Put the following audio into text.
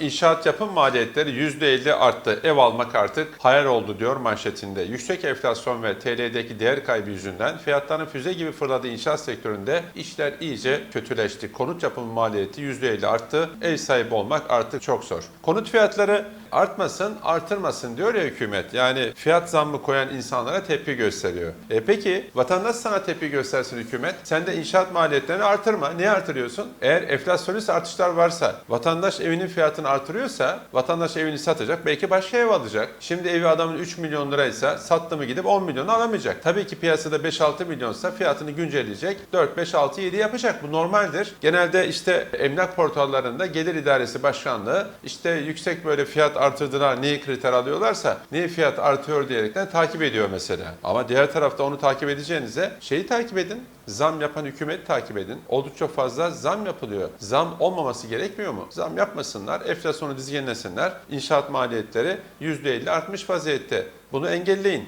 İnşaat yapım maliyetleri %50 arttı. Ev almak artık hayal oldu diyor manşetinde. Yüksek enflasyon ve TL'deki değer kaybı yüzünden fiyatların füze gibi fırladığı inşaat sektöründe işler iyice kötüleşti. Konut yapım maliyeti %50 arttı. Ev sahibi olmak artık çok zor. Konut fiyatları artmasın, artırmasın diyor ya hükümet. Yani fiyat zammı koyan insanlara tepki gösteriyor. E peki vatandaş sana tepki göstersin hükümet. Sen de inşaat maliyetlerini artırma. Niye artırıyorsun? Eğer enflasyonist artışlar varsa, vatandaş evinin fiyatını artırıyorsa, vatandaş evini satacak, belki başka ev alacak. Şimdi evi adamın 3 milyon liraysa sattı mı gidip 10 milyonu alamayacak. Tabii ki piyasada 5-6 milyonsa fiyatını güncelleyecek. 4, 5, 6, 7 yapacak. Bu normaldir. Genelde işte emlak portallarında gelir idaresi başkanlığı işte yüksek böyle fiyat artırdılar neyi kriter alıyorlarsa neyi fiyat artıyor diyerekten takip ediyor mesela. Ama diğer tarafta onu takip edeceğinize şeyi takip edin. Zam yapan hükümeti takip edin. Oldukça fazla zam yapılıyor. Zam olmaması gerekmiyor mu? Zam yapmasınlar, enflasyonu dizginlesinler. İnşaat maliyetleri %50 artmış vaziyette. Bunu engelleyin.